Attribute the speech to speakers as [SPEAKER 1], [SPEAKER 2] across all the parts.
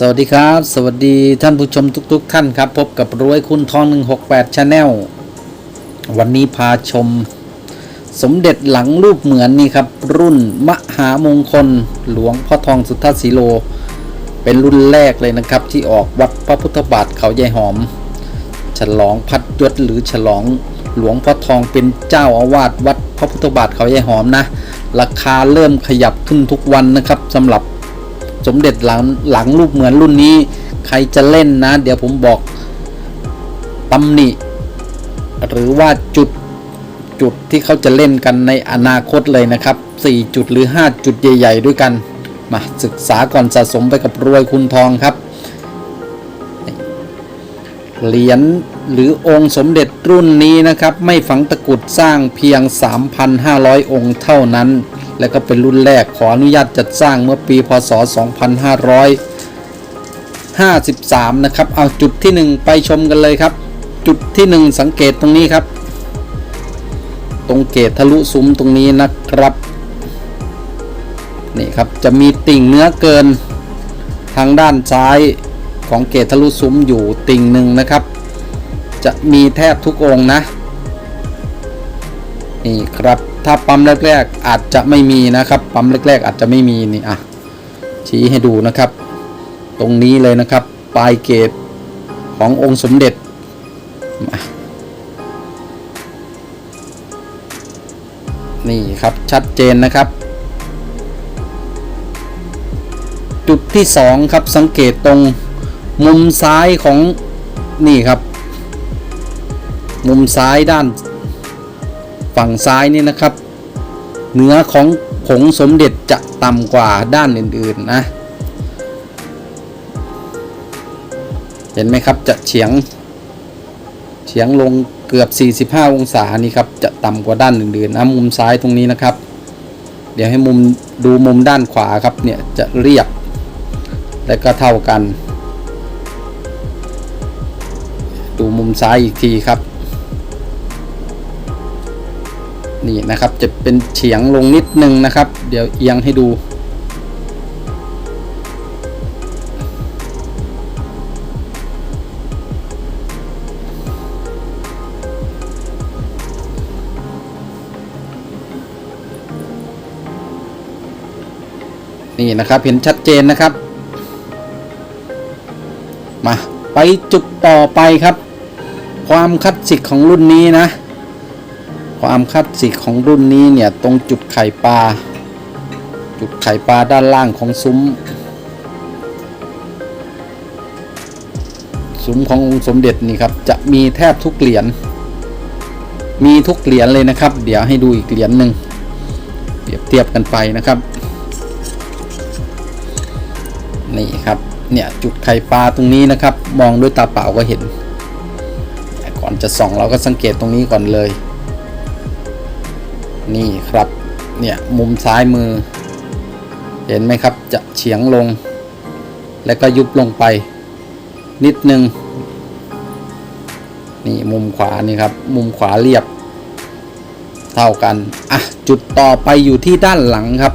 [SPEAKER 1] สวัสดีครับ สวัสดีท่านผู้ชมทุกๆท่านครับ พบกับรวยคุณทอง 168 Channel วันนี้พาชม สมเด็จหลังรูปเหมือนนี่ครับ รุ่นมหามงคล หลวงพ่อทองสุทธาสีโล เป็นรุ่นแรกเลยนะครับ ที่ออกวัดพระพุทธบาทเขาใหญ่หอม ฉลองพัดยศหรือฉลองหลวงพ่อทองเป็นเจ้าอาวาสวัดพระพุทธบาทเขาใหญ่หอมนะ ราคาเริ่มขยับขึ้นทุกวันนะครับสำหรับ สมเด็จหลังหลังรูปเหมือนรุ่นนี้ ใครจะเล่นนะ เดี๋ยวผมบอกตำหนิ หรือว่าจุดจุดที่เขาจะเล่นกันในอนาคตเลยนะครับ 4 จุดหรือ 5 จุดใหญ่ ๆ ด้วยกัน มาศึกษาก่อนสะสมไปกับรวยคุณทองครับ เหรียญหรือองค์สมเด็จรุ่นนี้นะครับ ไม่ฝังตะกุดสร้างเพียง 3,500 องค์เท่านั้น และก็เป็นรุ่นแรกขออนุญาตจัดสร้างเมื่อปีพศ 2553 นะครับ เอาจุดที่ 1 ไปชมกันเลยครับ จุดที่ 1 สังเกตตรงนี้ครับ ตรงเกตทะลุซุ้มตรงนี้นะครับ นี่ครับจะมีติ่งเนื้อเกินทางด้านซ้ายของเกตทะลุซุ้มอยู่ติ่งหนึ่งนะครับ จะมีแทบทุกองนะ นี่ครับ ถ้าปั๊มแรก ๆ อาจจะไม่มีนะครับ ปั๊มแรก ๆ อาจจะไม่มีนี่อะชี้ให้ดูนะครับ ตรงนี้เลยนะครับ ปลายเกตขององค์สมเด็จนี่ครับชัดเจนนะครับ จุดที่สองครับสังเกตตรงมุมซ้ายของนี่ครับ มุมซ้ายด้าน ฝั่งซ้ายนี่นะครับ เนื้อของผงสมเด็จจะต่ำกว่าด้านอื่นๆนะ เห็นไหมครับจะเฉียง เฉียงลงเกือบ 45 องศานี่ครับจะต่ำกว่าด้านอื่นๆนะมุมซ้ายตรงนี้นะครับ เดี๋ยวให้มุมดูมุมด้านขวาครับเนี่ยจะเรียบ และก็เท่ากัน ดูมุมซ้ายอีกทีครับ นี่นะครับจะเป็นเฉียงลงนิดนึงนะครับ เดี๋ยวเอียงให้ดู นี่นะครับเห็นชัดเจนนะครับ มาไปจุดต่อไปครับ ความคลาสสิกของรุ่นนี้นะ ความคลาสสิกของรุ่นนี้เนี่ยตรงจุดไข่ปลา จุดไข่ปลาด้านล่างของซุ้ม ซุ้มขององค์สมเด็จนี่ครับจะมีแทบทุกเหรียญ มีทุกเหรียญเลยนะครับ เดี๋ยวให้ดูอีกเหรียญหนึ่งเปรียบเทียบกันไปนะครับนี่ครับเนี่ยจุดไข่ปลาตรงนี้นะครับ มองด้วยตาเปล่าก็เห็น ก่อนจะส่องเราก็สังเกตตรงนี้ก่อนเลย นี่ครับ เนี่ยมุมซ้ายมือ เห็นไหมครับจะเฉียงลง แล้วก็ยุบลงไป นิดนึง นี่มุมขวานี่ครับ มุมขวาเรียบ เท่ากัน อะ จุดต่อไปอยู่ที่ด้านหลังครับ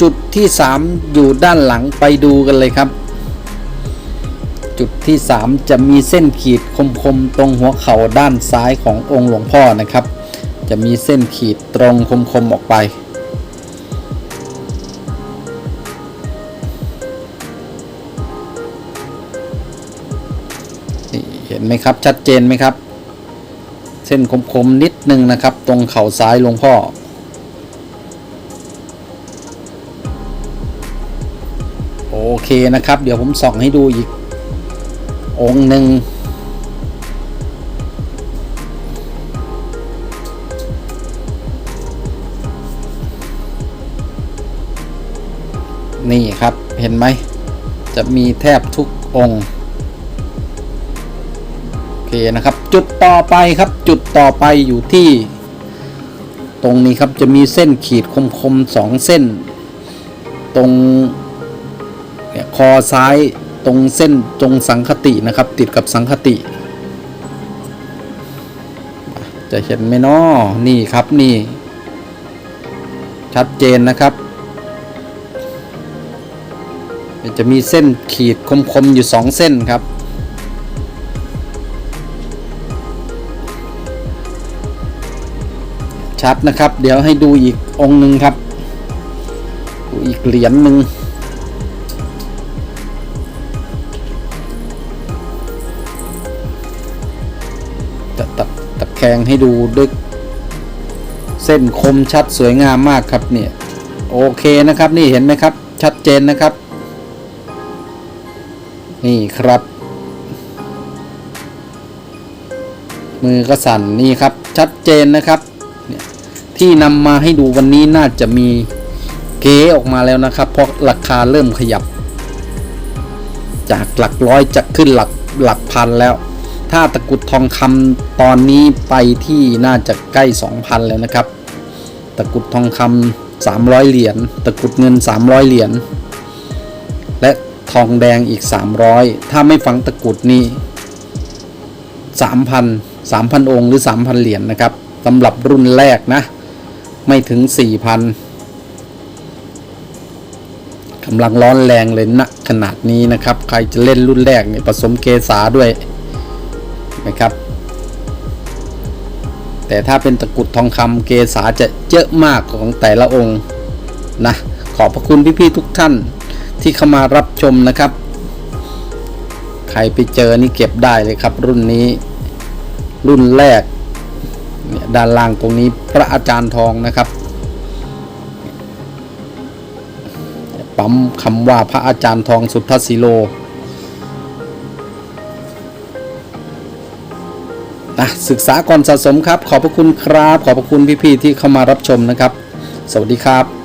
[SPEAKER 1] จุดที่ 3 อยู่ด้านหลังไปดูกันเลยครับ จุดที่ 3 จะมีเส้นขีดคมๆ ตรงหัวเข่าด้านซ้ายขององค์หลวงพ่อนะครับ จะมีเส้นขีดตรงคมๆออกไป เห็นไหมครับชัดเจนไหมครับ เส้นคมๆนิดนึงนะครับ ตรงเข่าซ้ายหลวงพ่อโอเคนะครับ เดี๋ยวผมส่องให้ดูอีก องค์หนึ่ง นี่ครับเห็นไหมจะมีแทบทุกองค์โอเคนะครับ จุดต่อไปครับจุดต่อไปอยู่ที่ ตรงนี้ครับจะมีเส้นขีดคมๆสองเส้น ตรงเนี่ยคอซ้ายตรงเส้นตรงสังคตินะครับ ติดกับสังคติ จะเห็นไหมนาะนี่ครับนี่ ชัดเจนนะครับ จะมีเส้นขีดคมๆอยู่สองเส้นครับ ชัดนะครับ เดี๋ยวให้ดูอีกองหนึ่งครับ ดูอีกเหรียญหนึ่งจะตะตะแคงให้ดูด้วยเส้นคมชัดสวยงามมากครับเนี่ย โอเคนะครับนี่เห็นไหมครับ ชัดเจนนะครับ นี่ครับ มือก็สั่นนี่ครับ ชัดเจนนะครับที่นำมาให้ดูวันนี้น่าจะมีเก๋ออกมาแล้วนะครับ เพราะราคาเริ่มขยับ จากหลักร้อยจะขึ้นหลักหลักพันแล้ว ถ้าตะกุดทองคำตอนนี้ไปที่น่าจะใกล้ 2,000 แล้วนะครับ ตะกุดทองคำ300 เหรียญตะกุดเงิน 300 เหรียญ ทองแดงอีก 300 ถ้าไม่ฝังตะกุดนี่3,000 3,000 องค์หรือ 3,000 เหรียญนะครับสำหรับรุ่นแรกนะ ไม่ถึง 4,000กำลังร้อนแรงเลยนะขนาดนี้นะครับ ใครจะเล่นรุ่นแรกเนี่ยผสมเกษาด้วยนะครับ แต่ถ้าเป็นตะกุดทองคำเกษาจะเยอะมากของแต่ละองค์นะ ขอบพระคุณพี่ๆทุกท่าน ที่เข้ามารับชมนะครับ ใครไปเจอนี่เก็บได้เลยครับ รุ่นนี้ รุ่นแรกเนี่ยด้านล่างตรงนี้พระอาจารย์ทองนะครับปั๊มคำว่าพระอาจารย์ทองสุทธศิโลนะศึกษาก่อนสะสมครับ ขอบพระคุณครับ ขอบพระคุณพี่ๆที่เข้ามารับชมนะครับ สวัสดีครับ